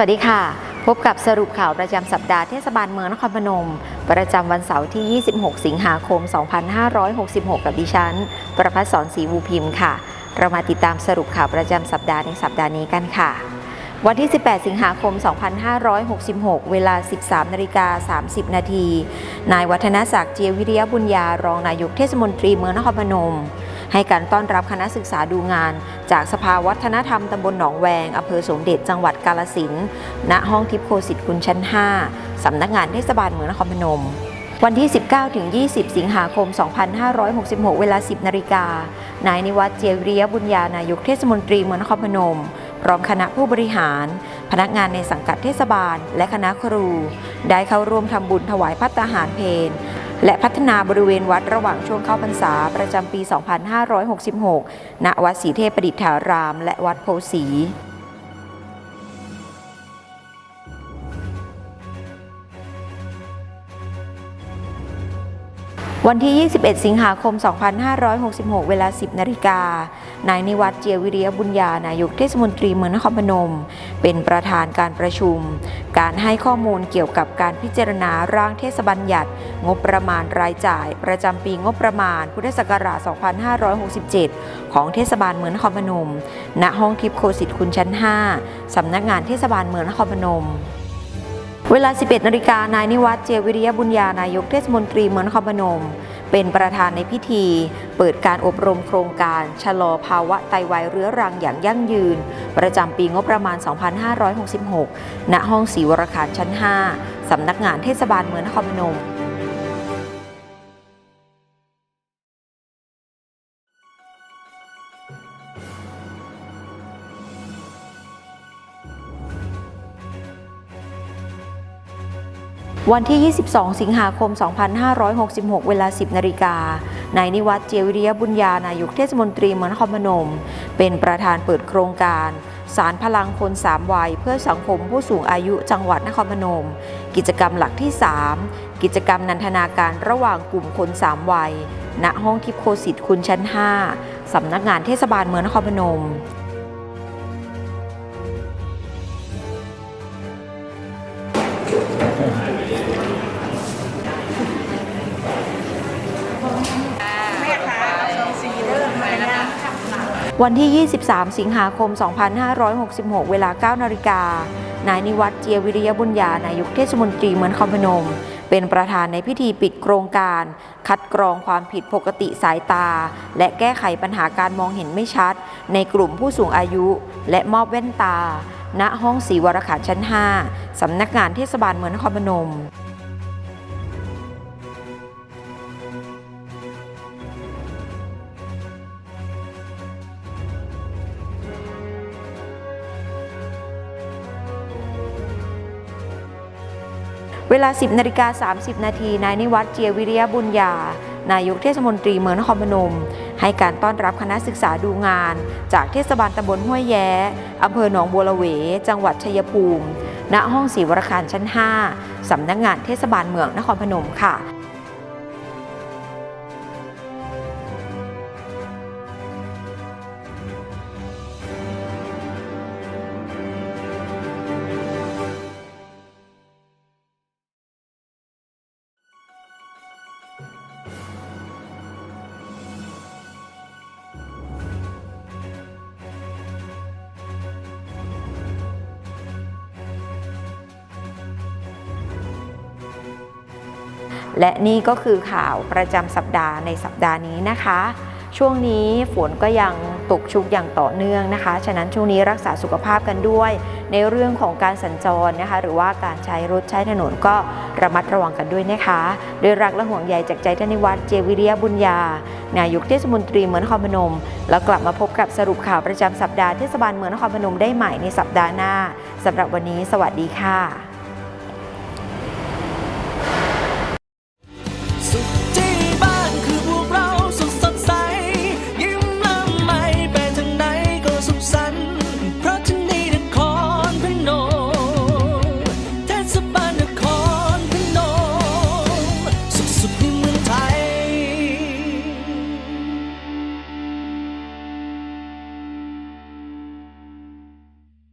สวัสดีค่ะ พบกับสรุปข่าวประจำสัปดาห์เทศบาลเมืองนครพนม ประจำวันเสาร์ที่ 26 สิงหาคม 2566 กับดิฉัน ประพัฒสอนศรีวูพิมพ์ค่ะ เรามาติดตามสรุปข่าวประจำสัปดาห์ในสัปดาห์นี้กันค่ะ วันที่ 18 สิงหาคม 2566 เวลา 13นาฬิกา30 นาที นายวัฒนศักดิ์เจียวิริยบุญญารองนายกเทศมนตรีเมืองนครพนม ให้การต้อนรับคณะศึกษาดูงาน จากสภาวัฒนธรรมตำบลหนองแวงอำเภอสมเด็จจังหวัดกาลสินณห้องทิพโคสิตคุณชั้น 5 สำนักงานเทศบาลเมืองนครพนมวันที่ 19 ถึง 20 สิงหาคม 2566 เวลา 10 นาฬิกา นายนิวัฒน์เจียริยบุญญานายกเทศมนตรีเมืองนครพนม พร้อมคณะผู้บริหาร พนักงานในสังกัดเทศบาล และคณะครู ได้เข้าร่วมทำบุญถวายพัตตาหารเพน และพัฒนาบริเวณวัดระหว่างช่วงเข้าพรรษาประจำปี 2566 ณ วัดศรีเทพประดิษฐาราม และวัดโพสีวันที่ 21 สิงหาคม 2566 เวลา 10 นาฬิกา นายนิวัฒน์เจียวิริยบุญญานายกเทศมนตรีเมืองนครพนม เป็นประธานการประชุม การให้ข้อมูลเกี่ยวกับการพิจารณาร่างเทศบัญญัติ งบประมาณรายจ่าย ประจำปีงบประมาณ พุทธศักราช 2567 ของเทศบาลเมืองนครพนม ณ ห้องทิพย์โคสิตคุณชั้น 5 สำนักงานเทศบาลเมืองนครพนมเวลา 11 นาฬิกานายนิวัฒน์เจยวิริยบุญญานายกเทศมนตรีเมืองนครพนม เป็นประธานในพิธี เปิดการอบรมโครงการ ชะลอภาวะไตวายเรื้อรังอย่างยั่งยืน ประจำปีงบประมาณ 2566 ณ ห้องศรีวรคารชั้น 5 สำนักงานเทศบาลเมืองนครพนม วันที่ 22 สิงหาคม 2566 เวลา 10 นาฬิกา นายนิวัฒน์เจวิริยบุญญานายกเทศมนตรีเมืองนครพนม เป็นประธานเปิดโครงการ สารพลังคนสามวัย เพื่อสังคมผู้สูงอายุจังหวัดนครพนม กิจกรรมหลักที่ 3 กิจกรรมนันทนาการระหว่างกลุ่มคนสามวัย ณ ห้องทิพโคสิตคุณชั้น 5 สำนักงานเทศบาลเมืองนครพนม วันที่ 23 สิงหาคม 2566 เวลา 9 นาฬิกา นายนิวัฒน์เจียวิริยบุญญานายกเทศมนตรีเมืองนครพนม เป็นประธานในพิธีปิดโครงการ คัดกรองความผิดปกติสายตา และแก้ไขปัญหาการมองเห็นไม่ชัด ในกลุ่มผู้สูงอายุ และมอบแว่นตา ณ ห้องศรีวรคาชั้น 5 สำนักงานเทศบาลเมืองนครพนม เวลา 10นาฬิกา30 นาทีนายนิวัฒน์เจียวิริยบุญญา นายกเทศมนตรีเมืองนครพนม ให้การต้อนรับคณะศึกษาดูงาน จากเทศบาลตำบลห้วยแย้อำเภอหนองบัวละเว จังหวัดชัยภูมิ ณห้องศรีวรคารชั้น 5สำนักงานเทศบาลเมืองนครพนมค่ะ และนี่ก็คือข่าวประจำสัปดาห์ในสัปดาห์นี้นะคะ ช่วงนี้ฝนก็ยังตกชุกอย่างต่อเนื่องนะคะ ฉะนั้นช่วงนี้รักษาสุขภาพกันด้วย ในเรื่องของการสัญจรนะคะ หรือว่าการใช้รถใช้ถนนก็ระมัดระวังกันด้วยนะคะด้วยรักและห่วงใยจากใจท่านนิวัฒน์เจวิริยบุญญา นายกเทศมนตรีเมืองนครพนม แล้วกลับมาพบกับสรุปข่าวประจำสัปดาห์เทศบาลเมืองนครพนมได้ใหม่ในสัปดาห์หน้าสำหรับวันนี้ สวัสดีค่ะ